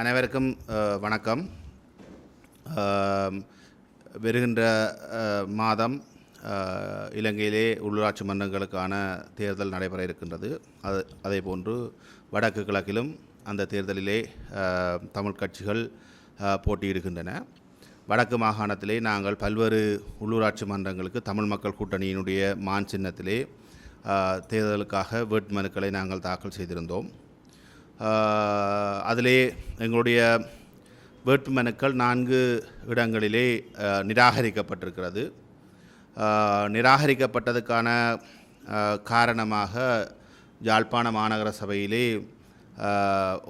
அனைவருக்கும் வணக்கம். வருகின்ற மாதம் இலங்கையிலே உள்ளூராட்சி மன்றங்களுக்கான தேர்தல் நடைபெற இருக்கின்றது. அது அதே போன்று வடக்கு கிழக்கிலும் அந்த தேர்தலிலே தமிழ் கட்சிகள் போட்டியிடுகின்றன. வடக்கு மாகாணத்திலே நாங்கள் பல்வேறு உள்ளூராட்சி மன்றங்களுக்கு தமிழ் மக்கள் கூட்டணியினுடைய மான் சின்னத்திலே தேர்தலுக்காக வேட்புமனுக்களை நாங்கள் தாக்கல் செய்திருந்தோம். அதிலே எங்களுடைய வேட்புமனுக்கள் நான்கு இடங்களிலே நிராகரிக்கப்பட்டிருக்கிறது. நிராகரிக்கப்பட்டதுக்கான காரணமாக யாழ்ப்பாண மாநகர சபையிலே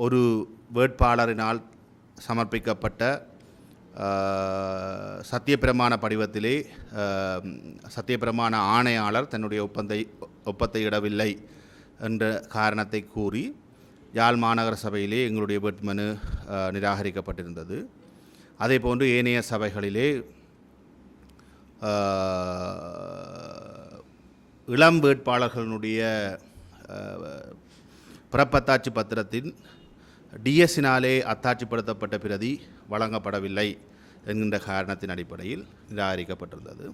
ஒரு வேட்பாளரினால் சமர்ப்பிக்கப்பட்ட சத்தியப்பிரமாண படிவத்திலே சத்தியப்பிரமாண ஆணையாளர் தன்னுடைய ஒப்பந்தை ஒப்பத்தை இடவில்லை என்ற காரணத்தை கூறி யாழ் மாநகர சபையிலே எங்களுடைய வேட்புமனு நிராகரிக்கப்பட்டிருந்தது. அதே போன்று ஏனைய சபைகளிலே இளம் வேட்பாளர்களுடைய பிறப்பத்தாட்சி பத்திரத்தின் டிஎஸ்ஸினாலே அத்தாட்சிப்படுத்தப்பட்ட பிரதி வழங்கப்படவில்லை என்கின்ற காரணத்தின் அடிப்படையில் நிராகரிக்கப்பட்டிருந்தது.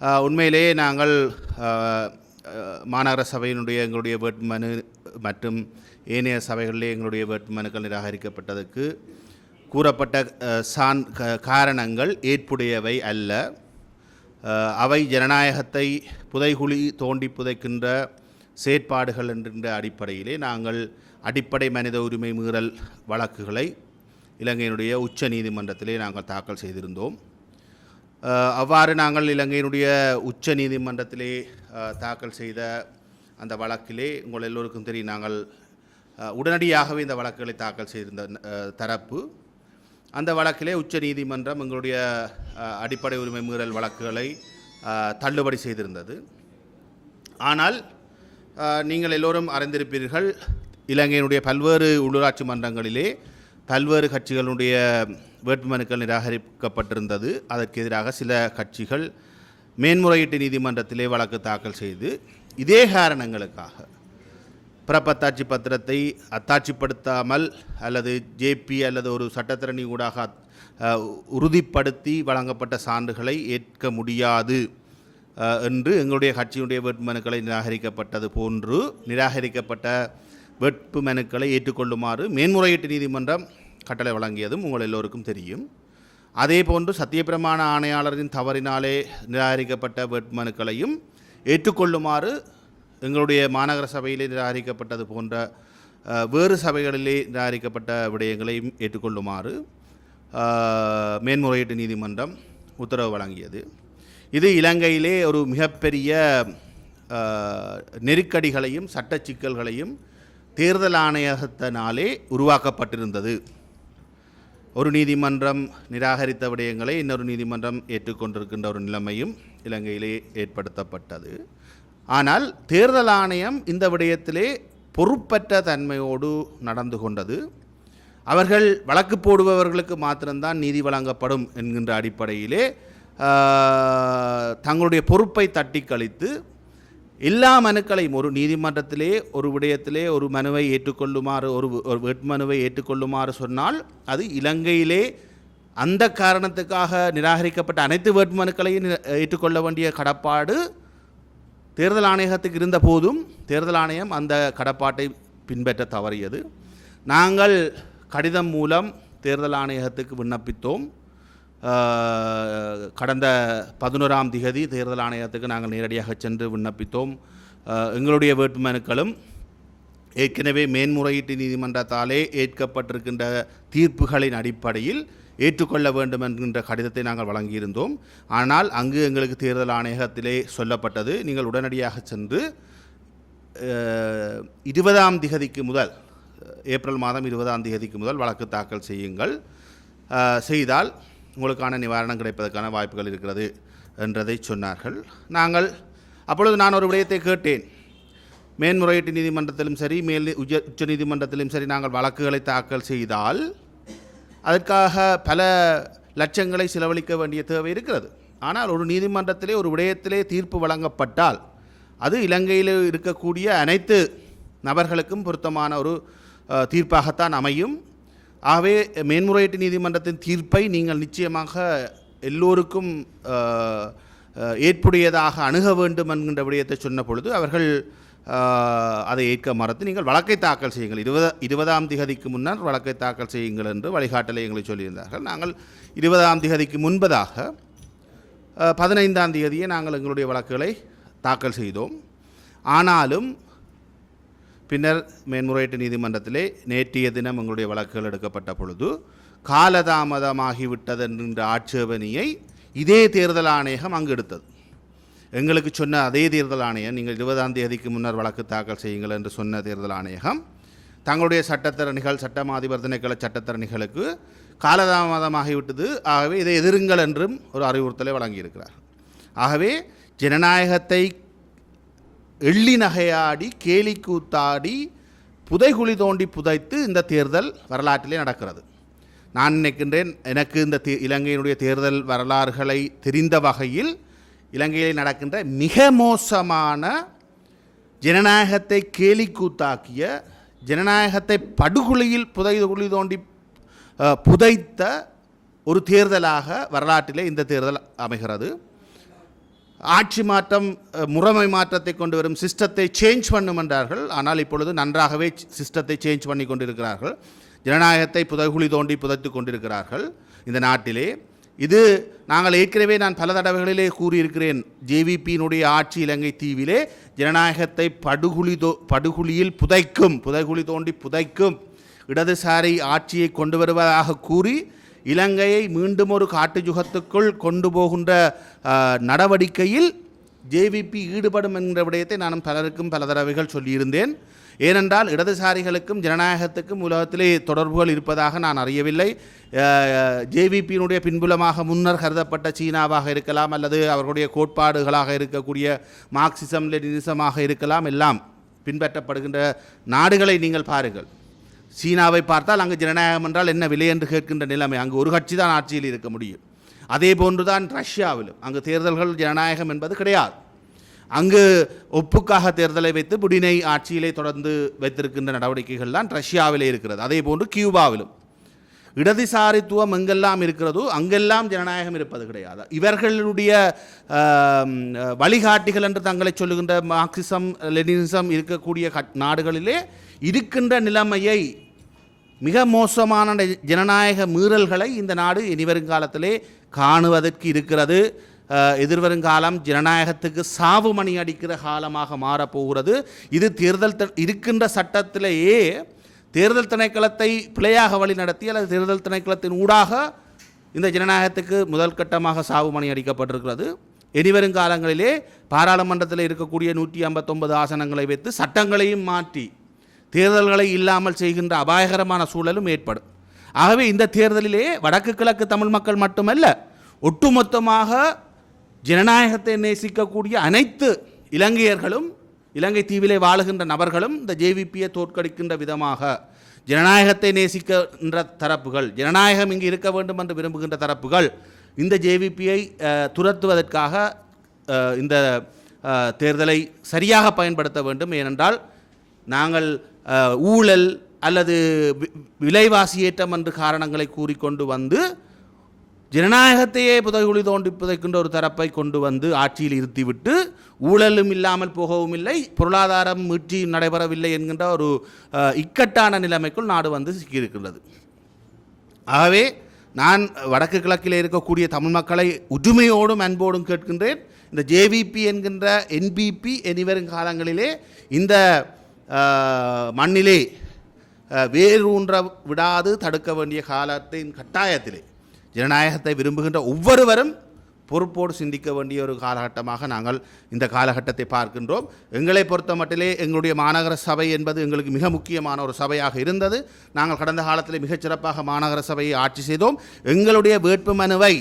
உண்மையிலேயே உண்மையிலே நாங்கள் மாநகர சபையினுடைய எங்களுடைய வேட்புமனு மற்றும் ஏனைய சபைகளிலே எங்களுடைய வேட்புமனுக்கள் நிராகரிக்கப்பட்டதற்கு கூறப்பட்ட சான் க- காரணங்கள் ஏற்புடையவை அல்ல. அவை ஜனநாயகத்தை புதைகுழி தோண்டி புதைக்கின்ற செயற்பாடுகள் என்கின்ற அடிப்படையிலே நாங்கள் அடிப்படை மனித உரிமை மீறல் வழக்குகளை இலங்கையினுடைய உச்ச நீதிமன்றத்திலே நாங்கள் தாக்கல் செய்திருந்தோம். அவ்வாறு நாங்கள் இலங்கையினுடைய உச்ச நீதிமன்றத்திலே தாக்கல் செய்த அந்த வழக்கிலே உங்கள் எல்லோருக்கும் தெரியும் நாங்கள் உடனடியாகவே இந்த வழக்குகளை தாக்கல் செய்திருந்த தரப்பு. அந்த வழக்கிலே உச்ச நீதிமன்றம் எங்களுடைய அடிப்படை உரிமை மீறல் வழக்குகளை தள்ளுபடி செய்திருந்தது. ஆனால் நீங்கள் எல்லோரும் அறிந்திருப்பீர்கள் இலங்கையினுடைய பல்வேறு உள்ளூராட்சி மன்றங்களிலே பல்வேறு கட்சிகளுடைய வேட்புமனுக்கள் நிராகரிக்கப்பட்டிருந்தது. அதற்கு எதிராக சில கட்சிகள் மேன்முறையீட்டு நீதிமன்றத்திலே வழக்கு தாக்கல் செய்து இதே காரணங்களுக்காக பிறப்பத்தாட்சி பத்திரத்தை அத்தாட்சிப்படுத்தாமல் அல்லது ஜேபி அல்லது ஒரு சட்டத்திரணி ஊடாக உறுதிப்படுத்தி வழங்கப்பட்ட சான்றுகளை ஏற்க முடியாது என்று எங்களுடைய கட்சியினுடைய வேட்புமனுக்களை நிராகரிக்கப்பட்டது போன்று நிராகரிக்கப்பட்ட வேட்பு மனுக்களை ஏற்றுக்கொள்ளுமாறு மேன்முறையீட்டு நீதிமன்றம் கட்டளை வழங்கியதும் உங்கள் எல்லோருக்கும் தெரியும். அதே போன்று சத்தியப்பிரமாண ஆணையாளரின் தவறினாலே நிராகரிக்கப்பட்ட வேட்புமனுக்களையும் ஏற்றுக்கொள்ளுமாறு எங்களுடைய மாநகர சபையிலே நிராகரிக்கப்பட்டது போன்ற வேறு சபைகளிலே நிராகரிக்கப்பட்ட விடயங்களையும் ஏற்றுக்கொள்ளுமாறு மேன்முறையீட்டு நீதிமன்றம் உத்தரவு வழங்கியது. இது இலங்கையிலே ஒரு மிகப்பெரிய நெருக்கடிகளையும் சட்ட சிக்கல்களையும் தேர்தல் ஆணையகத்தினாலே உருவாக்கப்பட்டிருந்தது. ஒரு நீதிமன்றம் நிராகரித்த விடயங்களை இன்னொரு நீதிமன்றம் ஏற்றுக்கொண்டிருக்கின்ற ஒரு நிலைமையும் இலங்கையிலே ஏற்படுத்தப்பட்டது. ஆனால் தேர்தல் ஆணையம் இந்த விடயத்திலே பொறுப்பற்ற தன்மையோடு நடந்து கொண்டது. அவர்கள் வழக்கு போடுபவர்களுக்கு மாத்திரம்தான் நீதி வழங்கப்படும் என்கின்ற அடிப்படையிலே தங்களுடைய பொறுப்பை தட்டி கழித்து எல்லா மனுக்களையும் ஒரு நீதிமன்றத்திலே ஒரு விடயத்திலே ஒரு மனுவை ஏற்றுக்கொள்ளுமாறு ஒரு ஒரு வேட்புமனுவை ஏற்றுக்கொள்ளுமாறு சொன்னால் அது இலங்கையிலே அந்த காரணத்துக்காக நிராகரிக்கப்பட்ட அனைத்து வேட்புமனுக்களையும் ஏற்றுக்கொள்ள வேண்டிய கடப்பாடு தேர்தல் ஆணையகத்துக்கு இருந்த போதும் தேர்தல் ஆணையம் அந்த கடப்பாட்டை பின்பற்ற தவறியது. நாங்கள் கடிதம் மூலம் தேர்தல் ஆணையகத்துக்கு விண்ணப்பித்தோம். கடந்த பதினோராம் திகதி தேர்தல் ஆணையத்துக்கு நாங்கள் நேரடியாக சென்று விண்ணப்பித்தோம். எங்களுடைய வேட்புமனுக்களும் ஏற்கனவே மேன்முறையீட்டு நீதிமன்றத்தாலே ஏற்கப்பட்டிருக்கின்ற தீர்ப்புகளின் அடிப்படையில் ஏற்றுக்கொள்ள வேண்டும் என்கின்ற கடிதத்தை நாங்கள் வழங்கியிருந்தோம். ஆனால் அங்கு எங்களுக்கு தேர்தல் ஆணையகத்திலே சொல்லப்பட்டது நீங்கள் உடனடியாக சென்று இருபதாம் திகதிக்கு முதல் ஏப்ரல் மாதம் இருபதாம் திகதிக்கு முதல் வழக்கு தாக்கல் செய்யுங்கள். செய்தால் உங்களுக்கான நிவாரணம் கிடைப்பதற்கான வாய்ப்புகள் இருக்கிறது என்றதை சொன்னார்கள். நாங்கள் அப்பொழுது நான் ஒரு விடயத்தை கேட்டேன். மேன்முறையீட்டு நீதிமன்றத்திலும் சரி மேல் உச்ச உச்ச நீதிமன்றத்திலும் சரி நாங்கள் வழக்குகளை தாக்கல் செய்தால் அதற்காக பல லட்சங்களை செலவழிக்க வேண்டிய தேவை இருக்கிறது. ஆனால் ஒரு நீதிமன்றத்திலே ஒரு விடயத்திலே தீர்ப்பு வழங்கப்பட்டால் அது இலங்கையில் இருக்கக்கூடிய அனைத்து நபர்களுக்கும் பொருத்தமான ஒரு தீர்ப்பாகத்தான் அமையும். ஆகவே மேன்முறையீட்டு நீதிமன்றத்தின் தீர்ப்பை நீங்கள் நிச்சயமாக எல்லோருக்கும் ஏற்புடையதாக அணுக வேண்டும் என்கின்ற விடயத்தை சொன்ன பொழுது அவர்கள் அதை ஏற்க மறுத்து நீங்கள் வழக்கை தாக்கல் செய்யுங்கள். இருபது இருபதாம் திகதிக்கு முன்னர் வழக்கை தாக்கல் செய்யுங்கள் என்று வழிகாட்டலை எங்களை சொல்லியிருந்தார்கள். நாங்கள் இருபதாம் திகதிக்கு முன்பதாக பதினைந்தாம் தேதியே நாங்கள் எங்களுடைய வழக்குகளை தாக்கல் செய்தோம். ஆனாலும் பின்னர் மேன்முறையீட்டு நீதிமன்றத்திலே நேற்றைய தினம் எங்களுடைய வழக்குகள் எடுக்கப்பட்ட பொழுது காலதாமதமாகிவிட்டது என்கின்ற ஆட்சேபனையை இதே தேர்தல் ஆணையகம் அங்கு எடுத்தது. எங்களுக்கு சொன்ன அதே தேர்தல் ஆணையம் நீங்கள் இருபதாம் தேதிக்கு முன்னர் வழக்கு தாக்கல் செய்யுங்கள் என்று சொன்ன தேர்தல் ஆணையகம் தங்களுடைய சட்டத்தரணிகள் சட்டமாதிபர் திணைக்கள சட்டத்தரணிகளுக்கு காலதாமதமாகிவிட்டது. ஆகவே இதை எதிருங்கள் என்றும் ஒரு அறிவுறுத்தலை வழங்கியிருக்கிறார். ஆகவே ஜனநாயகத்தை எள்ளி நகையாடி கேலி கூத்தாடி புதைகுழி தோண்டி புதைத்து இந்த தேர்தல் வரலாற்றிலே நடக்கிறது. நான் நினைக்கின்றேன் எனக்கு இந்த தே இலங்கையினுடைய தேர்தல் வரலாறுகளை தெரிந்த வகையில் இலங்கையில் நடக்கின்ற மிக மோசமான ஜனநாயகத்தை கேலி கூத்தாக்கிய ஜனநாயகத்தை படுகொலியில் புதை குழி தோண்டி புதைத்த ஒரு தேர்தலாக வரலாற்றிலே இந்த தேர்தல் அமைகிறது. ஆட்சி மாற்றம் முறைமை மாற்றத்தை கொண்டு வரும் சிஸ்டத்தை சேஞ்ச் பண்ணும் என்றார்கள். ஆனால் இப்பொழுது நன்றாகவே சிஸ்டத்தை சேஞ்ச் பண்ணி கொண்டிருக்கிறார்கள். ஜனநாயகத்தை புதைகுழி தோண்டி புதைத்து கொண்டிருக்கிறார்கள் இந்த நாட்டிலே. இது நாங்கள் ஏற்கனவே நான் பல தடவைகளிலே கூறியிருக்கிறேன். ஜேவிபியினுடைய ஆட்சி இலங்கை தீவிலே ஜனநாயகத்தை படுகுழி தோ படுகுழியில் புதைக்கும் புதைகுழி தோண்டி புதைக்கும் இடதுசாரி ஆட்சியை கொண்டு வருவதாக கூறி இலங்கையை மீண்டும் ஒரு காட்டு யுகத்துக்குள் கொண்டு போகின்ற நடவடிக்கையில் ஜேவிபி ஈடுபடும் என்கிற விடயத்தை நான் பலருக்கும் பல தடவைகள் சொல்லியிருந்தேன். ஏனென்றால் இடதுசாரிகளுக்கும் ஜனநாயகத்துக்கும் உலகத்திலே தொடர்புகள் இருப்பதாக நான் அறியவில்லை. ஜேவிபியினுடைய பின்புலமாக முன்னர் கருதப்பட்ட சீனாவாக இருக்கலாம் அல்லது அவர்களுடைய கோட்பாடுகளாக இருக்கக்கூடிய மார்க்சிசம் லெனினிசமாக இருக்கலாம் எல்லாம் பின்பற்றப்படுகின்ற நாடுகளை நீங்கள் பாருங்கள். சீனாவை பார்த்தால் அங்கு ஜனநாயகம் என்றால் என்ன விலை என்று கேட்கின்ற நிலைமை. அங்கு ஒரு கட்சி தான் ஆட்சியில் இருக்க முடியும். அதே போன்றுதான் ரஷ்யாவிலும். அங்கு தேர்தல்கள் ஜனநாயகம் என்பது கிடையாது. அங்கு ஒப்புக்காக தேர்தலை வைத்து புடினை ஆட்சியிலே தொடர்ந்து வைத்திருக்கின்ற நடவடிக்கைகள் தான் ரஷ்யாவிலே இருக்கிறது. அதே போன்று கியூபாவிலும். இடதுசாரித்துவம் எங்கெல்லாம் இருக்கிறதோ அங்கெல்லாம் ஜனநாயகம் இருப்பது கிடையாது. இவர்களுடைய வழிகாட்டிகள் என்று தங்களை சொல்லுகின்ற மார்க்சிசம் லெனினிசம் இருக்கக்கூடிய கட்- நாடுகளிலே இருக்கின்ற நிலைமையை மிக மோசமான ஜனநாயக மீறல்களை இந்த நாடு இனிவருங்காலத்திலே காணுவதற்கு இருக்கிறது. எதிர்வருங்காலம் ஜனநாயகத்துக்கு சாவு மணி அடிக்கிற காலமாக மாறப்போகிறது. இது தேர்தல் த- இருக்கின்ற சட்டத்திலேயே தேர்தல் திணைக்களத்தை பிழையாக வழி நடத்தி அல்லது தேர்தல் திணைக்களத்தின் ஊடாக இந்த ஜனநாயகத்துக்கு முதல் கட்டமாக சாவு மணி அடிக்கப்பட்டிருக்கிறது. இனிவரும் காலங்களிலே பாராளுமன்றத்தில் இருக்கக்கூடிய நூற்றி ஐம்பத்தொன்பது ஆசனங்களை வைத்து சட்டங்களையும் மாற்றி தேர்தல்களை இல்லாமல் செய்கின்ற அபாயகரமான சூழலும் ஏற்படும். ஆகவே இந்த தேர்தலிலே வடக்கு கிழக்கு தமிழ் மக்கள் மட்டுமல்ல ஒட்டுமொத்தமாக ஜனநாயகத்தை நேசிக்கக்கூடிய அனைத்து இலங்கையர்களும் இலங்கை தீவிலே வாழுகின்ற நபர்களும் இந்த ஜேவிபியை தோற்கடிக்கின்ற விதமாக ஜனநாயகத்தை நேசிக்கின்ற தரப்புகள் ஜனநாயகம் இங்கு இருக்க வேண்டும் என்று விரும்புகின்ற தரப்புகள் இந்த ஜேவிபியை துரத்துவதற்காக இந்த தேர்தலை சரியாக பயன்படுத்த வேண்டும். ஏனென்றால் நாங்கள் ஊழல் அல்லது விலைவாசி ஏற்றம் என்று காரணங்களை கூறிக்கொண்டு வந்து ஜனநாயகத்தையே புதைகுழி தோண்டி புதைக்கின்ற ஒரு தரப்பை கொண்டு வந்து ஆட்சியில் இருத்திவிட்டு ஊழலும் இல்லாமல் போகவும் இல்லை பொருளாதாரம் மீட்சி நடைபெறவில்லை என்கின்ற ஒரு இக்கட்டான நிலைமைக்குள் நாடு வந்து சிக்கியிருக்கின்றது. ஆகவே நான் வடக்கு கிழக்கில் இருக்கக்கூடிய தமிழ் மக்களை உரிமையோடும் அன்போடும் கேட்கின்றேன். இந்த ஜேவிபி என்கின்ற என்பிபி இனிவரும் காலங்களிலே இந்த மண்ணிலே வேரூன்ற விடாது தடுக்க வேண்டிய காலத்தின் கட்டாயத்திலே ஜனநாயகத்தை விரும்புகின்ற ஒவ்வொருவரும் பொறுப்போடு சிந்திக்க வேண்டிய ஒரு காலகட்டமாக நாங்கள் இந்த காலகட்டத்தை பார்க்கின்றோம். எங்களை பொறுத்த மட்டிலே எங்களுடைய மாநகர சபை என்பது எங்களுக்கு மிக முக்கியமான ஒரு சபையாக இருந்தது. நாங்கள் கடந்த காலத்தில் மிகச் சிறப்பாக மாநகர சபையை ஆட்சி செய்தோம். எங்களுடைய வேட்புமனுவை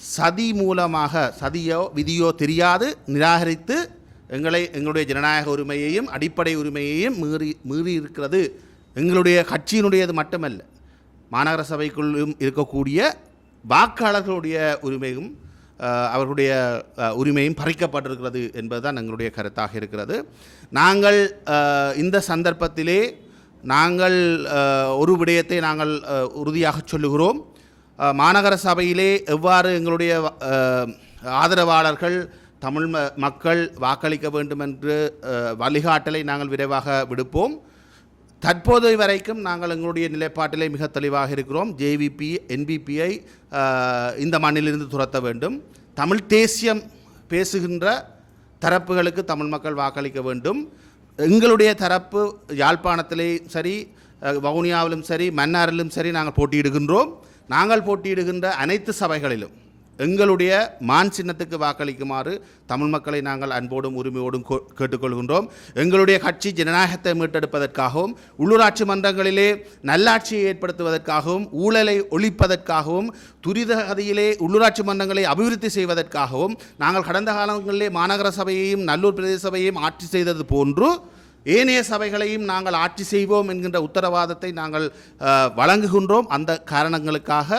சதி மூலமாக சதியோ விதியோ தெரியாது. நிராகரித்து எங்களை எங்களுடைய ஜனநாயக உரிமையையும் அடிப்படை உரிமையையும் மீறி மீறி இருக்கிறது எங்களுடைய கட்சியினுடையது மட்டுமல்ல. மாநகர சபைக்குள்ளும் இருக்கக்கூடிய வாக்காளர்களுடைய உரிமையும் அவர்களுடைய உரிமையும் பறிக்கப்பட்டிருக்கிறது என்பதுதான் எங்களுடைய கருத்தாக இருக்கிறது. நாங்கள் இந்த சந்தர்ப்பத்திலே நாங்கள் ஒரு விடயத்தை நாங்கள் உறுதியாக சொல்லுகிறோம். மாநகர சபையிலே எவ்வாறு எங்களுடைய ஆதரவாளர்கள் தமிழ் மக்கள் வாக்களிக்க வேண்டும் என்று வழிகாட்டலை நாங்கள் விரைவாக விடுப்போம். தற்போது வரைக்கும் நாங்கள் எங்களுடைய நிலைப்பாட்டிலே மிக தெளிவாக இருக்கிறோம். ஜேவிபி என்பிபியை இந்த மண்ணிலிருந்து துரத்த வேண்டும். தமிழ் தேசியம் பேசுகின்ற தரப்புகளுக்கு தமிழ் மக்கள் வாக்களிக்க வேண்டும். எங்களுடைய தரப்பு யாழ்ப்பாணத்திலேயும் சரி வவுனியாவிலும் சரி மன்னாரிலும் சரி நாங்கள் போட்டியிடுகின்றோம். நாங்கள் போட்டியிடுகின்ற அனைத்து சபைகளிலும் எங்களுடைய மான் சின்னத்துக்கு வாக்களிக்குமாறு தமிழ் மக்களை நாங்கள் அன்போடும் உரிமையோடும் கோ- கேட்டுக்கொள்கின்றோம். எங்களுடைய கட்சி ஜனநாயகத்தை மீட்டெடுப்பதற்காகவும் உள்ளூராட்சி மன்றங்களிலே நல்லாட்சியை ஏற்படுத்துவதற்காகவும் ஊழலை ஒழிப்பதற்காகவும் துரித கதையிலே உள்ளூராட்சி மன்றங்களை அபிவிருத்தி செய்வதற்காகவும் நாங்கள் கடந்த காலங்களிலே மாநகர சபையையும் நல்லூர் பிரதேச சபையையும் ஆட்சி செய்தது போன்று ஏனைய சபைகளையும் நாங்கள் ஆட்சி செய்வோம் என்கின்ற உத்தரவாதத்தை நாங்கள் வழங்குகின்றோம். அந்த காரணங்களுக்காக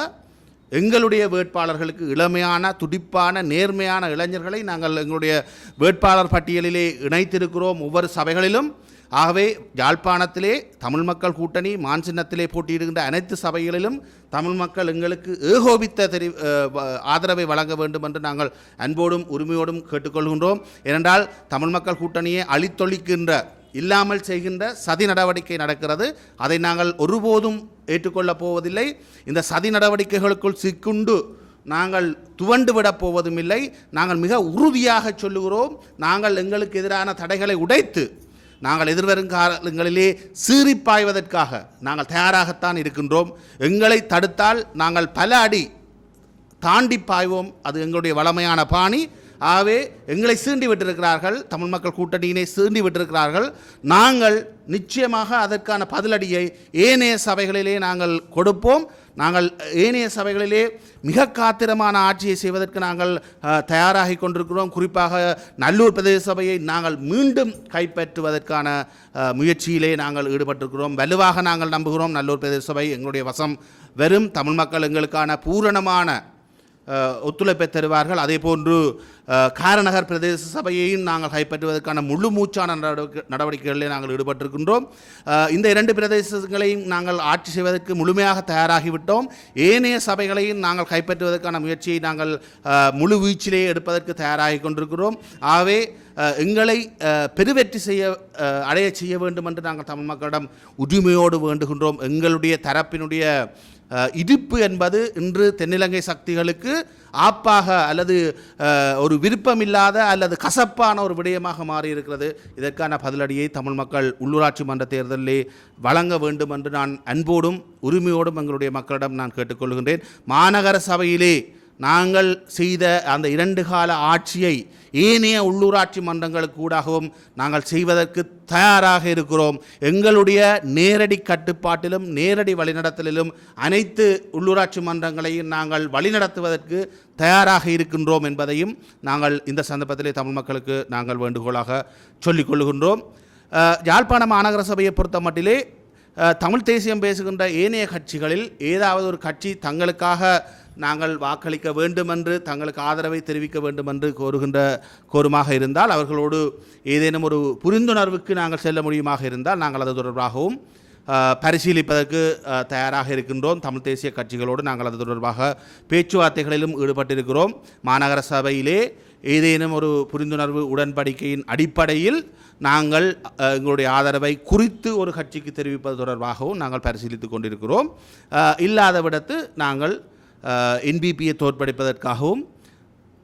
எங்களுடைய வேட்பாளர்களுக்கு இளமையான துடிப்பான நேர்மையான இளைஞர்களை நாங்கள் எங்களுடைய வேட்பாளர் பட்டியலிலே இணைத்திருக்கிறோம் ஒவ்வொரு சபைகளிலும். ஆகவே யாழ்ப்பாணத்திலே தமிழ் மக்கள் கூட்டணி மான்சின்னத்திலே போட்டியிடுகின்ற அனைத்து சபைகளிலும் தமிழ் மக்கள் எங்களுக்கு ஏகோபித்த தெரி ஆதரவை வழங்க வேண்டும் என்று நாங்கள் அன்போடும் உரிமையோடும் கேட்டுக்கொள்கின்றோம். ஏனென்றால் தமிழ் மக்கள் கூட்டணியை அழித்தொழிக்கின்ற இல்லாமல் செய்கின்ற சதி நடவடிக்கை நடக்கிறது. அதை நாங்கள் ஒருபோதும் ஏற்றுக்கொள்ளப் போவதில்லை. இந்த சதி நடவடிக்கைகளுக்குள் சிக்குண்டு நாங்கள் துவண்டு விடப் போவதும் இல்லை. நாங்கள் மிக உறுதியாக சொல்லுகிறோம். நாங்கள் எங்களுக்கு எதிரான தடைகளை உடைத்து நாங்கள் எதிர்வரும் காலங்களிலே சீறிப்பாய்வதற்காக நாங்கள் தயாராகத்தான் இருக்கின்றோம். எங்களை தடுத்தால் நாங்கள் பல அடி தாண்டி பாய்வோம். அது எங்களுடைய வளமையான பாணி. ஆகவே எங்களை சீண்டி விட்டிருக்கிறார்கள். தமிழ் மக்கள் கூட்டணியினை சீண்டி விட்டிருக்கிறார்கள். நாங்கள் நிச்சயமாக அதற்கான பதிலடியை ஏனைய சபைகளிலே நாங்கள் கொடுப்போம். நாங்கள் ஏனைய சபைகளிலே மிக காத்திரமான ஆட்சியை செய்வதற்கு நாங்கள் தயாராகி கொண்டிருக்கிறோம். குறிப்பாக நல்லூர் பிரதேச சபையை நாங்கள் மீண்டும் கைப்பற்றுவதற்கான முயற்சியிலே நாங்கள் ஈடுபட்டிருக்கிறோம். வலுவாக நாங்கள் நம்புகிறோம். நல்லூர் பிரதேச சபை எங்களுடைய வசம். வெறும் தமிழ் மக்கள் எங்களுக்கான பூரணமான ஒத்துழைப்பை தருவார்கள். அதே போன்று காரநகர் பிரதேச சபையையும் நாங்கள் கைப்பற்றுவதற்கான முழு மூச்சான நடவடிக்கை நடவடிக்கைகளிலே நாங்கள் ஈடுபட்டிருக்கின்றோம். இந்த இரண்டு பிரதேசங்களையும் நாங்கள் ஆட்சி செய்வதற்கு முழுமையாக தயாராகிவிட்டோம். ஏனைய சபைகளையும் நாங்கள் கைப்பற்றுவதற்கான முயற்சியை நாங்கள் முழு வீச்சிலே எடுப்பதற்கு தயாராகி கொண்டிருக்கிறோம். ஆகவே எங்களை பெருவெற்றி செய்ய அடைய செய்ய வேண்டும் என்று நாங்கள் தமிழ் மக்களிடம் உரிமையோடு வேண்டுகின்றோம். எங்களுடைய தரப்பினுடைய இடிப்பு என்பது இன்று தென்னிலங்கை சக்திகளுக்கு ஆப்பாக அல்லது ஒரு விருப்பமில்லாத அல்லது கசப்பான ஒரு விடயமாக மாறி இருக்கிறது இதற்கான பதிலடியை தமிழ் மக்கள் உள்ளூராட்சி மன்ற தேர்தலிலே வழங்க வேண்டும் என்று நான் அன்போடும் உரிமையோடும் எங்களுடைய மக்களிடம் நான் கேட்டுக்கொள்கின்றேன். மாநகர சபையிலே நாங்கள் செய்த அந்த இரண்டு கால ஆட்சியை ஏனைய உள்ளூராட்சி மன்றங்களுக்கு கூடாகவும் நாங்கள் செய்வதற்கு தயாராக இருக்கிறோம். எங்களுடைய நேரடி கட்டுப்பாட்டிலும் நேரடி வழிநடத்தலிலும் அனைத்து உள்ளூராட்சி மன்றங்களையும் நாங்கள் வழிநடத்துவதற்கு தயாராக இருக்கின்றோம் என்பதையும் நாங்கள் இந்த சந்தர்ப்பத்திலே தமிழ் மக்களுக்கு நாங்கள் வேண்டுகோளாக சொல்லிக் கொள்ளுகின்றோம் யாழ்ப்பாண மாநகர சபையை பொறுத்த மட்டிலே தமிழ் தேசியம் பேசுகின்ற ஏனைய கட்சிகளில் ஏதாவது ஒரு கட்சி தங்களுக்காக நாங்கள் வாக்களிக்க வேண்டும் என்று தங்களுக்கு ஆதரவை தெரிவிக்க வேண்டும் என்று கோருகின்ற கோருமாக இருந்தால் அவர்களோடு ஏதேனும் ஒரு புரிந்துணர்வுக்கு நாங்கள் செல்ல முடியுமாக இருந்தால் நாங்கள் அது தொடர்பாகவும் பரிசீலிப்பதற்கு தயாராக இருக்கின்றோம். தமிழ் தேசிய கட்சிகளோடு நாங்கள் அது தொடர்பாக பேச்சுவார்த்தைகளிலும் ஈடுபட்டிருக்கிறோம். மாநகர சபையிலே ஏதேனும் ஒரு புரிந்துணர்வு உடன்படிக்கையின் அடிப்படையில் நாங்கள் எங்களுடைய ஆதரவை குறித்து ஒரு கட்சிக்கு தெரிவிப்பது தொடர்பாகவும் நாங்கள் பரிசீலித்து கொண்டிருக்கிறோம். இல்லாத விடத்து நாங்கள் என்பிபியை தோற்படிப்பதற்காகவும்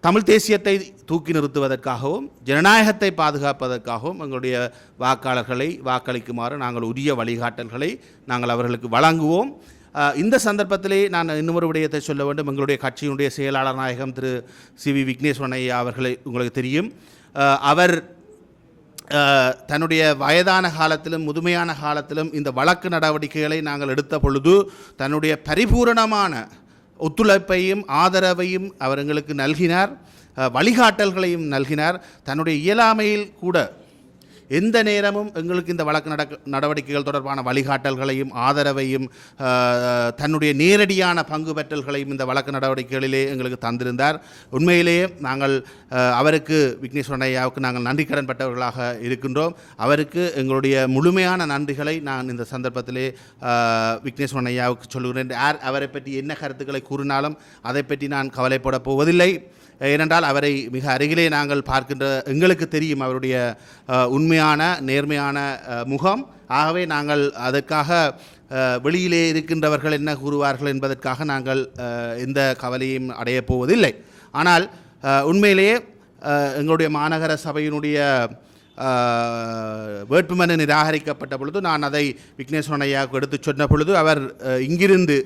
தமிழ் தேசியத்தை தூக்கி நிறுத்துவதற்காகவும் ஜனநாயகத்தை பாதுகாப்பதற்காகவும் எங்களுடைய வாக்காளர்களை வாக்களிக்குமாறு நாங்கள் உரிய வழிகாட்டல்களை நாங்கள் அவர்களுக்கு வழங்குவோம். இந்த சந்தர்ப்பத்திலே நான் இன்னொரு விடயத்தை சொல்ல வேண்டும். எங்களுடைய கட்சியினுடைய செயலாளர் நாயகம் திரு சி வி விக்னேஸ்வரன் ஐயா அவர்களை உங்களுக்கு தெரியும். அவர் தன்னுடைய வயதான காலத்திலும் முதுமையான காலத்திலும் இந்த வழக்கு நடவடிக்கைகளை நாங்கள் எடுத்த பொழுது தன்னுடைய பரிபூரணமான ஒத்துழைப்பையும் ஆதரவையும் அவர் எங்களுக்கு நல்கினார் வழிகாட்டல்களையும் நல்கினார். தன்னுடைய இயலாமையில் கூட எந்த நேரமும் எங்களுக்கு இந்த வழக்கு நடக்க நடவடிக்கைகள் தொடர்பான வழிகாட்டல்களையும் ஆதரவையும் தன்னுடைய நேரடியான பங்கு பெற்றல்களையும் இந்த வழக்கு நடவடிக்கைகளிலே எங்களுக்கு தந்திருந்தார். உண்மையிலேயே நாங்கள் அவருக்கு விக்னேஸ்வரன் ஐயாவுக்கு நாங்கள் நன்றி கடன் பட்டவர்களாக இருக்கின்றோம். அவருக்கு எங்களுடைய முழுமையான நன்றிகளை நான் இந்த சந்தர்ப்பத்திலே விக்னேஸ்வரன் ஐயாவுக்கு சொல்லுகிறேன். யார் அவரை பற்றி என்ன கருத்துக்களை கூறினாலும் அதை பற்றி நான் கவலைப்பட போவதில்லை. ஏனென்றால் அவரை மிக அருகிலே நாங்கள் பார்க்கின்ற எங்களுக்கு தெரியும் அவருடைய உண்மையான நேர்மையான முகம். ஆகவே நாங்கள் அதற்காக வெளியிலே இருக்கின்றவர்கள் என்ன கூறுவார்கள் என்பதற்காக நாங்கள் எந்த கவலையும் அடையப் போவதில்லை. ஆனால் உண்மையிலேயே எங்களுடைய மாநகர சபையினுடைய வேட்புமனு நிராகரிக்கப்பட்ட பொழுது நான் அதை விக்னேஸ்வரன் ஐயாவுக்கு எடுத்து சொன்ன பொழுது அவர் இங்கிருந்து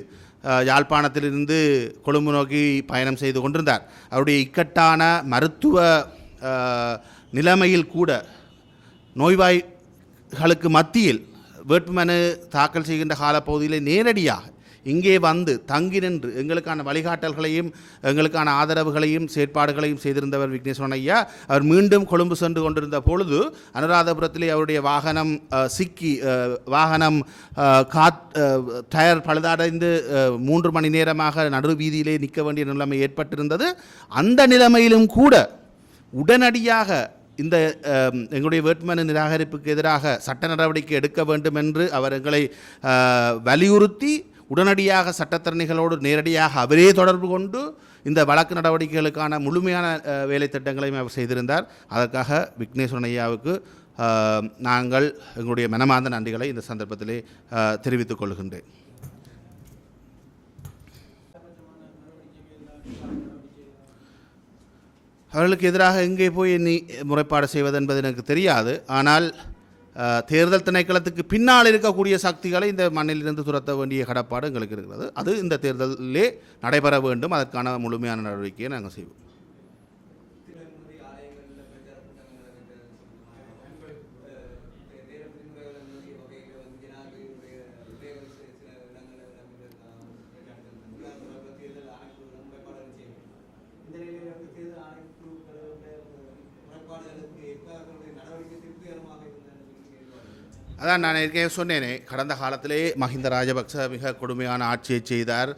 யாழ்ப்பாணத்திலிருந்து கொழும்பு நோக்கி பயணம் செய்து கொண்டிருந்தார். அவருடைய இக்கட்டான மருத்துவ நிலைமையில் கூட நோய்வாய்களுக்கு மத்தியில் வேட்புமனு தாக்கல் செய்கின்ற காலப்பகுதியில் நேரடியாக இங்கே வந்து தங்கி நின்று எங்களுக்கான வழிகாட்டல்களையும் எங்களுக்கான ஆதரவுகளையும் செயற்பாடுகளையும் செய்திருந்தவர் விக்னேஸ்வரன் ஐயா. அவர் மீண்டும் கொழும்பு சென்று கொண்டிருந்த பொழுது அனுராதபுரத்திலே அவருடைய வாகனம் சிக்கி வாகனம் காத் டயர் பழுதடைந்து மூன்று மணி நேரமாக நடு வீதியிலே நிற்க வேண்டிய நிலைமை ஏற்பட்டிருந்தது. அந்த நிலைமையிலும் கூட உடனடியாக இந்த எங்களுடைய வேட்புமனு நிராகரிப்புக்கு எதிராக சட்ட நடவடிக்கை எடுக்க வேண்டும் என்று அவர் எங்களை வலியுறுத்தி உடனடியாக சட்டத்தரணிகளோடு நேரடியாக அவரே தொடர்பு கொண்டு இந்த வழக்கு நடவடிக்கைகளுக்கான முழுமையான வேலை திட்டங்களையும் அவர் செய்திருந்தார். அதற்காக விக்னேஸ்வரன் ஐயாவுக்கு நாங்கள் எங்களுடைய மனமார்ந்த நன்றிகளை இந்த சந்தர்ப்பத்திலே தெரிவித்துக் கொள்கின்றேன். அவர்களுக்கு எதிராக எங்கே போய் நீ முறைப்பாடு செய்வது என்பது எனக்கு தெரியாது. ஆனால் தேர்தல் திணைக்களத்துக்கு பின்னால் இருக்கக்கூடிய சக்திகளை இந்த மண்ணிலிருந்து துரத்த வேண்டிய கடப்பாடு எங்களுக்கு இருக்கிறது. அது இந்த தேர்தலிலே நடைபெற வேண்டும். அதற்கான முழுமையான நடவடிக்கையை நாங்கள் செய்வோம் இந்த நிலையில் வந்து தேர்தல் ஆணைக்குழுக்களுடைய முறைப்பாடுகளுக்கு ஏற்ப அவர்களுடைய நடவடிக்கை திருப்திகரமாக இருந்தது அதான் நான் ஏற்கனவே சொன்னேனே கடந்த காலத்திலே மஹிந்த ராஜபக்ச மிக கொடுமையான ஆட்சியை செய்தார்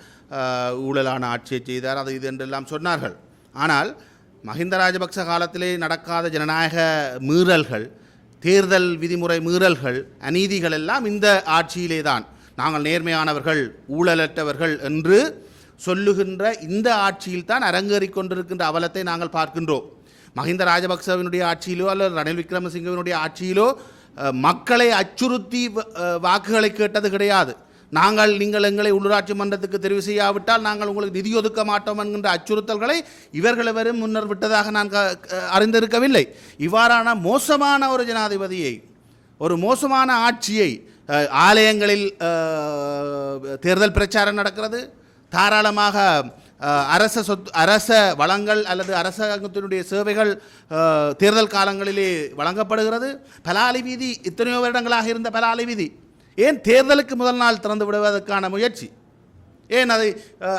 ஊழலான ஆட்சியை செய்தார் அது இது என்றெல்லாம் சொன்னார்கள். ஆனால் மஹிந்த ராஜபக்ச காலத்திலே நடக்காத ஜனநாயக மீறல்கள் தேர்தல் விதிமுறை மீறல்கள் அநீதிகள் எல்லாம் இந்த ஆட்சியிலே தான். நாங்கள் நேர்மையானவர்கள் ஊழலற்றவர்கள் என்று சொல்லுகின்ற இந்த ஆட்சியில் தான் அரங்கேறி கொண்டிருக்கின்ற அவலத்தை நாங்கள் பார்க்கின்றோம். மஹிந்த ராஜபக்சவினுடைய ஆட்சியிலோ அல்லது ரணில் விக்ரமசிங்கவினுடைய ஆட்சியிலோ மக்களை அச்சுறுத்தி வ- வாக்குகளை கேட்டது கிடையாது. நாங்கள் நீங்கள் எங்களை உள்ளூராட்சி மன்றத்துக்கு தெரிவு செய்யாவிட்டால் நாங்கள் உங்களுக்கு நிதி ஒதுக்க மாட்டோம் என்கின்ற அச்சுறுத்தல்களை இவர்கள் வரும் முன்னர் விட்டதாக நான் அறிந்திருக்கவில்லை. இவ்வாறான மோசமான ஒரு ஜனாதிபதியை ஒரு மோசமான ஆட்சியை ஆலயங்களில் தேர்தல் பிரச்சாரம் நடக்கிறது. தாராளமாக அரச சொத்து அரச வளங்கள் அல்லது அரசாங்கத்தினுடைய சேவைகள் தேர்தல் காலங்களிலே வழங்கப்படுகிறது. பலாலி வீதி இத்தனையோ வருடங்களாக இருந்த பலாலி வீதி ஏன் தேர்தலுக்கு முதல் நாள் திறந்து விடுவதற்கான முயற்சி? ஏன் அதை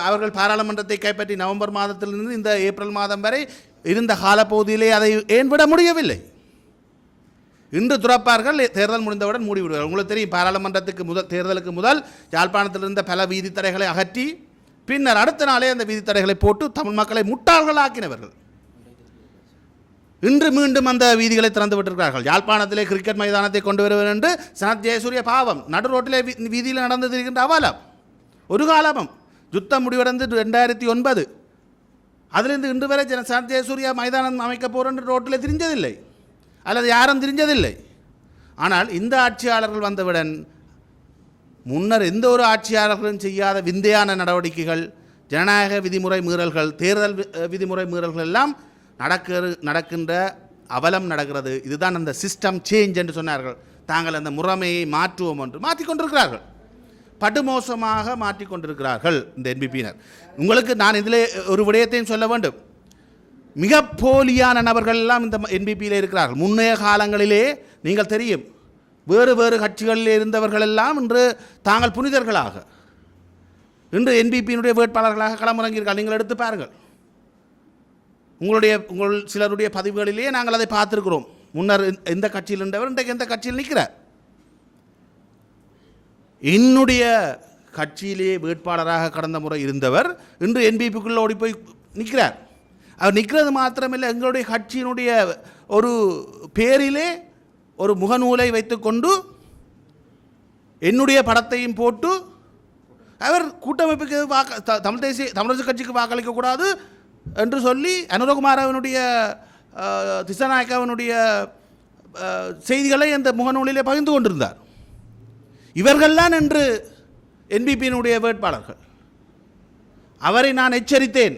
அவர்கள் பாராளுமன்றத்தை கைப்பற்றி நவம்பர் மாதத்திலிருந்து இந்த ஏப்ரல் மாதம் வரை இருந்த காலப்பகுதியிலே அதை ஏன் விட முடியவில்லை? இன்று துறப்பார்கள் தேர்தல் முடிந்தவுடன் மூடிவிடுவார்கள். உங்களுக்கு தெரியும் பாராளுமன்றத்துக்கு முதல் தேர்தலுக்கு முதல் யாழ்ப்பாணத்தில் இருந்த பல வீதி தடைகளை அகற்றி பின்னர் அடுத்த நாளே அந்த விதி தடைகளை போட்டு தமிழ் மக்களை முட்டாள்களாக்கினவர்கள். இன்று மீண்டும் அந்த வீதிகளை திறந்து விட்டிருக்கிறார்கள். யாழ்ப்பாணத்திலே கிரிக்கெட் மைதானத்தை கொண்டு வருவர் என்று சனத் ஜெயசூரிய பாவம் நடு ரோட்டிலே வீதியில் நடந்து இருக்கின்ற அவலம். ஒரு காலமும் யுத்தம் முடிவடைந்து ரெண்டாயிரத்தி ஒன்பது. அதிலிருந்து இன்று வரை ஜன சனத் ஜெயசூர்யா மைதானம் அமைக்க போகிறோம் ரோட்டில் திரிஞ்சதில்லை. அல்லது யாரும் திரிஞ்சதில்லை. ஆனால் இந்த ஆட்சியாளர்கள் வந்தவுடன் முன்னர் எந்த ஒரு ஆட்சியாளர்களும் செய்யாத விந்தையான நடவடிக்கைகள் ஜனநாயக விதிமுறை மீறல்கள் தேர்தல் விதிமுறை மீறல்கள் எல்லாம் நடக்கிற நடக்கின்ற அவலம் நடக்கிறது. இதுதான் அந்த சிஸ்டம் சேஞ்ச் என்று சொன்னார்கள். தாங்கள் அந்த முறைமையை மாற்றுவோம் என்று மாற்றிக்கொண்டிருக்கிறார்கள் படுமோசமாக மாற்றிக்கொண்டிருக்கிறார்கள் இந்த என்பிபியினர் உங்களுக்கு நான் இதில் ஒரு விடயத்தையும் சொல்ல வேண்டும். மிக போலியான நபர்கள் எல்லாம் இந்த என்பிபியில் இருக்கிறார்கள். முன்னைய காலங்களிலே நீங்கள் தெரியும் வேறு வேறு கட்சிகளில் இருந்தவர்கள் எல்லாம் இன்று தாங்கள் புனிதர்களாக. இன்று என்பிபியினுடைய வேட்பாளர்களாக களமிறங்கியிருக்கார்கள் நீங்கள் எடுத்து பாருங்கள். உங்களுடைய உங்கள் சிலருடைய பதிவுகளிலேயே நாங்கள் அதை பார்த்துருக்கிறோம். முன்னர் எந்த கட்சியில் இருந்தவர் இன்றைக்கு எந்த கட்சியில் நிற்கிறார்? என்னுடைய கட்சியிலே வேட்பாளராக கடந்த முறை இருந்தவர் இன்று என்பிபிக்குள்ளே ஓடி போய் நிற்கிறார். அவர் நிற்கிறது மாத்திரமில்லை எங்களுடைய கட்சியினுடைய ஒரு பேரிலே ஒரு முகநூலை வைத்துக்கொண்டு என்னுடைய படத்தையும் போட்டு அவர் கூட்டமைப்புக்கு வாக்க த- தமிழ் தேசிய தமிழரசு கட்சிக்கு வாக்களிக்கக்கூடாது என்று சொல்லி அனுரகுமாரவனுடைய அஹ், திசாநாயக்காவினுடைய செய்திகளை அந்த முகநூலிலே பகிர்ந்து கொண்டிருந்தார். இவர்கள்தான் என்று என்பிபியினுடைய வேட்பாளர்கள். அவரை நான் எச்சரித்தேன்.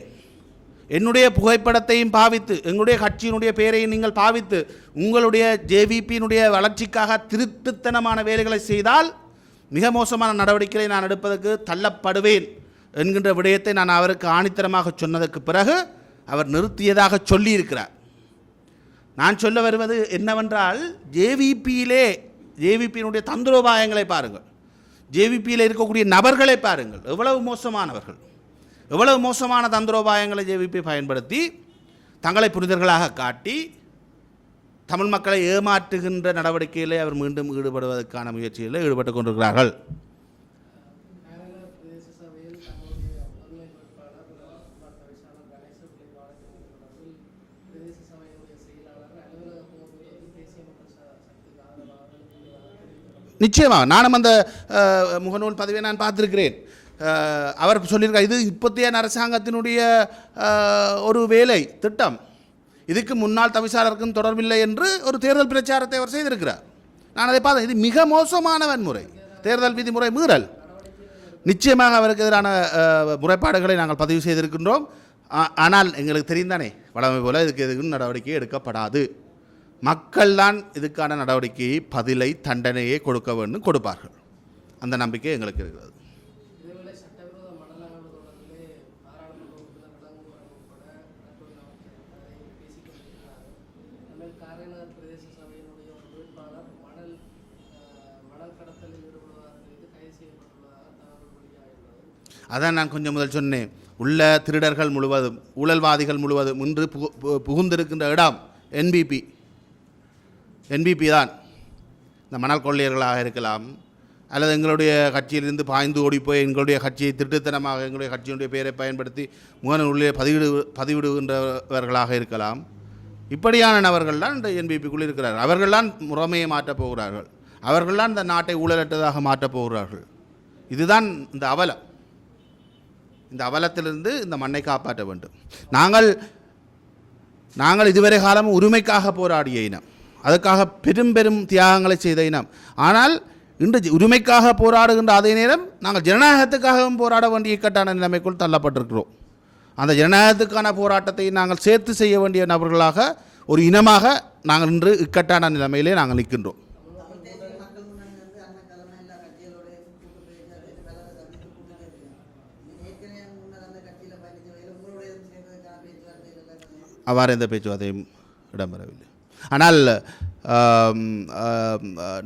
என்னுடைய புகைப்படத்தையும் பாவித்து எங்களுடைய கட்சியினுடைய பெயரையும் நீங்கள் பாவித்து உங்களுடைய ஜேவிபியினுடைய வளர்ச்சிக்காக திருட்டுத்தனமான வேலைகளை செய்தால் மிக மோசமான நடவடிக்கைகளை நான் எடுப்பதற்கு தள்ளப்படுவேன் என்கின்ற விடயத்தை நான் அவருக்கு ஆணித்தரமாக சொன்னதற்கு பிறகு அவர் நிறுத்தியதாக சொல்லியிருக்கிறார். நான் சொல்ல வருவது என்னவென்றால் ஜேவிபியிலே ஜேவிபியினுடைய தந்திரோபாயங்களை பாருங்கள். ஜேவிபியில் இருக்கக்கூடிய நபர்களை பாருங்கள். எவ்வளவு மோசமானவர்கள். எவ்வளவு மோசமான தந்திரோபாயங்களை ஜேவிபி பயன்படுத்தி தங்களை புனிதர்களாக காட்டி தமிழ் மக்களை ஏமாற்றுகின்ற நடவடிக்கையிலே அவர் மீண்டும் ஈடுபடுவதற்கான முயற்சிகளில் ஈடுபட்டு கொண்டிருக்கிறார்கள். நிச்சயமாக நானும் அந்த முகநூல் பதிவை நான் பார்த்திருக்கிறேன். அவர் சொல்லியிருக்கார் இது இப்போத்தைய அரசாங்கத்தினுடைய ஒரு வேலை திட்டம். இதுக்கு முன்னாள் தவிசாளருக்கும் தொடர்பில்லை என்று ஒரு தேர்தல் பிரச்சாரத்தை அவர் செய்திருக்கிறார். நான் அதை பார்த்தேன் இது மிக மோசமான வன்முறை தேர்தல் விதிமுறை மீறல். நிச்சயமாக அவருக்கு எதிரான முறைப்பாடுகளை நாங்கள் பதிவு செய்திருக்கின்றோம். ஆனால் எங்களுக்கு தெரிந்தானே வளமை போல இதுக்கு எதுக்கும் நடவடிக்கை எடுக்கப்படாது. மக்கள் தான் இதுக்கான நடவடிக்கையை பதிலை தண்டனையை கொடுக்க வேண்டும் கொடுப்பார்கள். அந்த நம்பிக்கை எங்களுக்கு இருக்கிறது இதேவேளை சட்டவிரோத மணல் அகழ்வு தொடர்பிலே பாராளுமன்ற உறுப்பினர் விளங்குவரன் உட்பட கடற்கொலை அமைச்சர் அதை பேசிக் கொண்டிருக்கிறார்கள் தமிழ் காரைநகர் பிரதேச சபையினுடைய ஒரு வேட்பாளர் மணல் அஹ், மணல் கடத்தலில் ஈடுபடுவதாக தெரிவித்து கைது செய்யப்பட்டுள்ளதாக தகவல் வெளியாகியுள்ளது அதான் நான் கொஞ்சம் முதல் சொன்னேன். உள்ள திருடர்கள் முழுவதும் ஊழல்வாதிகள் முழுவதும் இன்று புகு- புகுந்திருக்கின்ற இடம் என்பிபி என்பிபி தான். இந்த மணல் கொள்ளையர்களாக இருக்கலாம் அல்லது எங்களுடைய கட்சியிலிருந்து பாய்ந்து ஓடிப்போய் எங்களுடைய கட்சியை திருட்டுத்தனமாக எங்களுடைய கட்சியினுடைய பெயரை பயன்படுத்தி முகநூலிலே பதிவிடு பதிவிடுகின்றவர்களாக இருக்கலாம். இப்படியான நபர்கள் தான் இந்த என்பிபிக்குள் இருக்கிறார்கள். அவர்கள்தான் முறைமையை மாற்றப் போகிறார்கள். அவர்கள்தான் இந்த நாட்டை ஊழலற்றதாக மாற்றப் போகிறார்கள். இதுதான் இந்த அவலம். இந்த அவலத்திலிருந்து இந்த மண்ணை காப்பாற்ற வேண்டும். நாங்கள் நாங்கள் இதுவரை காலம் உரிமைக்காக போராடிய இனம். அதுக்காக பெரும் பெரும் தியாகங்களை செய்த இனம். ஆனால் இன்று உரிமைக்காக போராடுகின்ற அதே நேரம் நாங்கள் ஜனநாயகத்துக்காகவும் போராட வேண்டிய இக்கட்டான நிலைமைக்குள் தள்ளப்பட்டிருக்கிறோம். அந்த ஜனநாயகத்துக்கான போராட்டத்தை நாங்கள் சேர்த்து செய்ய வேண்டிய நபர்களாக ஒரு இனமாக நாங்கள் இன்று இக்கட்டான நிலைமையிலே நாங்கள் நிற்கின்றோம் தமிழ் தேசிய மக்கள் முன்னணி வந்து அண்ணன் தலைமையில் கட்சிகளோட கூட்டு பேச்சு பல சந்தித்து கூட்டு பேசுகிறாங்க ஏற்கனவே முன்னர் அந்த கட்சியில் பயணித்த வகையில் உங்களுடைய சேர்ந்ததுக்கான பேச்சுவார்த்தைகள் அவ்வாறு எந்த பேச்சுவார்த்தையும் இடம்பெறவில்லை. ஆனால்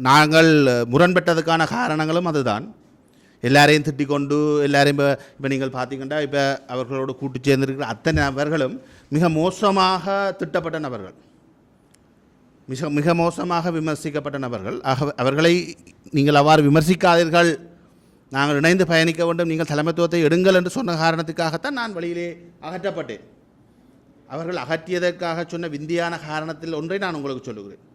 நாங்கள் முரண்பட்டதுக்கான காரணங்களும் அதுதான். எல்லாரையும் திட்டிக் கொண்டு எல்லாரையும் இப்போ இப்போ நீங்கள் பார்த்தீங்கன்னா இப்போ அவர்களோடு கூட்டு சேர்ந்திருக்கிற அத்தனை நபர்களும் மிக மோசமாக திட்டப்பட்ட நபர்கள். மிக மிக மோசமாக விமர்சிக்கப்பட்ட நபர்கள். ஆக அவர்களை நீங்கள் அவ்வாறு விமர்சிக்காதீர்கள். நாங்கள் இணைந்து பயணிக்க வேண்டும். நீங்கள் தலைமைத்துவத்தை எடுங்கள் என்று சொன்ன காரணத்துக்காகத்தான் நான் வழியிலே அகற்றப்பட்டேன். அவர்கள் அகற்றியதற்காக சொன்ன விந்தியான காரணத்தில் ஒன்றை நான் உங்களுக்கு சொல்லுகிறேன்.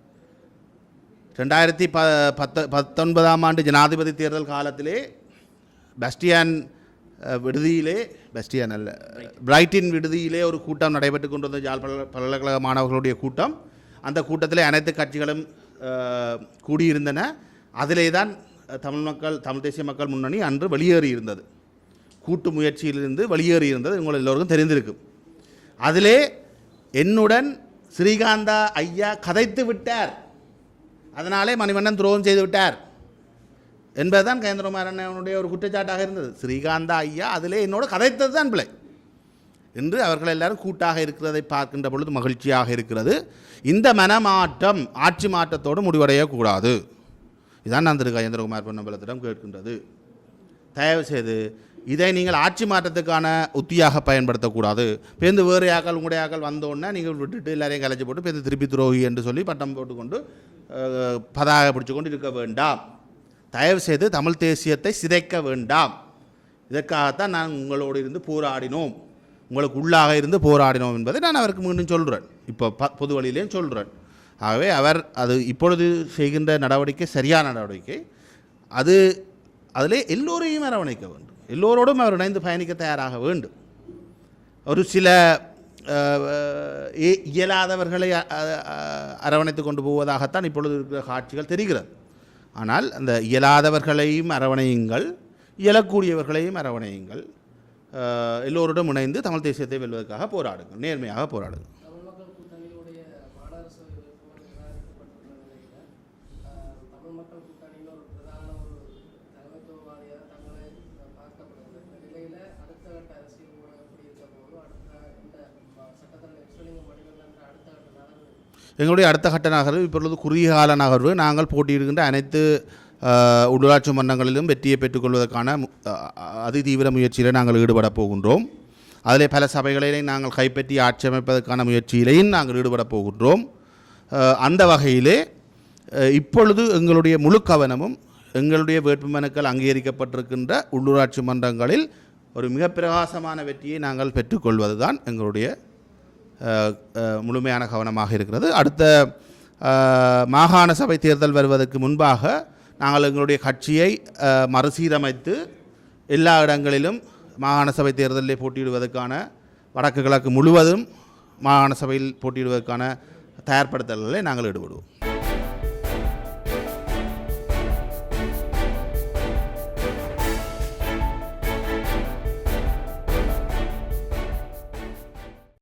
ரெண்டாயிரத்தி ப பத்த பத்தொன்பதாம் ஆண்டு ஜனாதிபதி தேர்தல் காலத்திலே பஸ்டியான் விடுதியிலே பஸ்டியான் அல்ல பிரைட்டின் விடுதியிலே ஒரு கூட்டம் நடைபெற்று கொண்டிருந்த யாழ் பல்கலை- பல்கலைக்கழக மாணவர்களுடைய கூட்டம். அந்த கூட்டத்தில் அனைத்து கட்சிகளும் கூடியிருந்தன. அதிலே தான் தமிழ் மக்கள் தமிழ் தேசிய மக்கள் முன்னணி அன்று வெளியேறி இருந்தது கூட்டு முயற்சியிலிருந்து வெளியேறி இருந்தது உங்கள் எல்லோருக்கும் தெரிந்திருக்கும். அதிலே என்னுடன் ஸ்ரீகாந்தா ஐயா கதைத்து விட்டார். அதனாலே மணிவண்ணன் துரோகம் செய்து விட்டார். என்பதுதான் கேந்திரகுமாரனுடைய ஒரு குற்றச்சாட்டாக இருந்தது. ஸ்ரீகாந்தா ஐயா அதிலே என்னோடு கதைத்தது தான் பிள்ளை என்று அவர்கள் எல்லாரும் கூட்டாக இருக்கிறதை பார்க்கின்ற பொழுது மகிழ்ச்சியாக இருக்கிறது. இந்த மனமாற்றம் ஆட்சி மாற்றத்தோடு முடிவடையக்கூடாது. இதான் நான் திரு கஜேந்திரகுமார் பொன்னம்பலத்திடம் கேட்கின்றது. தயவு செய்து இதை நீங்கள் ஆட்சி மாற்றத்துக்கான உத்தியாக பயன்படுத்தக்கூடாது. பேருந்து வேறு யாக்கள் உங்களுடைய ஆக்கள் வந்தோடனே நீங்கள் விட்டுட்டு எல்லாரையும் கலைச்சி போட்டு பேருந்து திருப்பி துரோகி என்று சொல்லி பட்டம் போட்டுக்கொண்டு பதாக பிடிச்சு கொண்டு இருக்க வேண்டாம். தயவு செய்து தமிழ் தேசியத்தை சிதைக்க வேண்டாம். இதற்காகத்தான் நான் உங்களோடு இருந்து போராடினோம். உங்களுக்கு உள்ளாக இருந்து போராடினோம் என்பதை நான் அவருக்கு மீண்டும் சொல்கிறேன் இப்போ ப பொது வழியிலேயும் சொல்கிறேன் ஆகவே அவர் அது இப்பொழுது செய்கின்ற நடவடிக்கை சரியான நடவடிக்கை அது அதிலே எல்லோரையும் அரவணைக்க வேண்டும். எல்லோரோடும் அவர் இணைந்து பயணிக்க தயாராக வேண்டும். ஒரு சில இ- இயலாதவர்களை அரவணைத்து கொண்டு போவதாகத்தான் இப்பொழுது இருக்கிற காட்சிகள் தெரிகிறது. ஆனால் அந்த இயலாதவர்களையும் அரவணையுங்கள் இயலக்கூடியவர்களையும் அரவணையுங்கள் எல்லோருடன் இணைந்து தமிழ் தேசியத்தை வெல்வதற்காக போராடுங்கள் நேர்மையாக போராடுங்கள் தமிழ் மக்கள் கூட்டணியுடைய மாநகர சபை வேட்பாளர் நிராகரிக்கப்பட்டுள்ள நிலையில் ஆஹ், தமிழ் மக்கள் கூட்டணியில் ஒரு பிரதான ஒரு தலைமைத்துவவாதியாக தங்களை பார்க்கப்படுகிறது இந்த நிலையில் அடுத்த கட்ட அரசியல் கூட எப்படி இருக்க போதும் அடுத்த இந்த சட்டத்தரணி விஸ்வலிங்க மணிகள் என்ற அடுத்த கட்ட நகர்வு எங்களுடைய அடுத்த கட்ட நகர்வு இப்பொழுது குறுகிய கால நகர்வு. நாங்கள் போட்டியிடுகின்ற அனைத்து உள்ளூராட்சி மன்றங்களிலும் வெற்றியை பெற்றுக்கொள்வதற்கான அதிதீவிர முயற்சியில் நாங்கள் ஈடுபட போகின்றோம். அதிலே பல சபைகளிலே நாங்கள் கைப்பற்றி ஆட்சி அமைப்பதற்கான முயற்சியிலேயும் நாங்கள் ஈடுபட போகின்றோம். அந்த வகையிலே இப்பொழுது எங்களுடைய முழு கவனமும் எங்களுடைய வேட்புமனுக்கள் அங்கீகரிக்கப்பட்டிருக்கின்ற உள்ளூராட்சி மன்றங்களில் ஒரு மிக பிரகாசமான வெற்றியை நாங்கள் பெற்றுக்கொள்வதுதான் எங்களுடைய முழுமையான கவனமாக இருக்கிறது. அடுத்த மாகாண சபை தேர்தல் வருவதற்கு முன்பாக நாங்கள் எங்களுடைய கட்சியை மறுசீரமைத்து எல்லா இடங்களிலும் மாகாண சபை தேர்தலில் போட்டியிடுவதற்கான வடக்கு கிழக்கு முழுவதும் மாகாண சபையில் போட்டியிடுவதற்கான தயார்படுத்தல்களை நாங்கள் ஈடுபடுவோம்.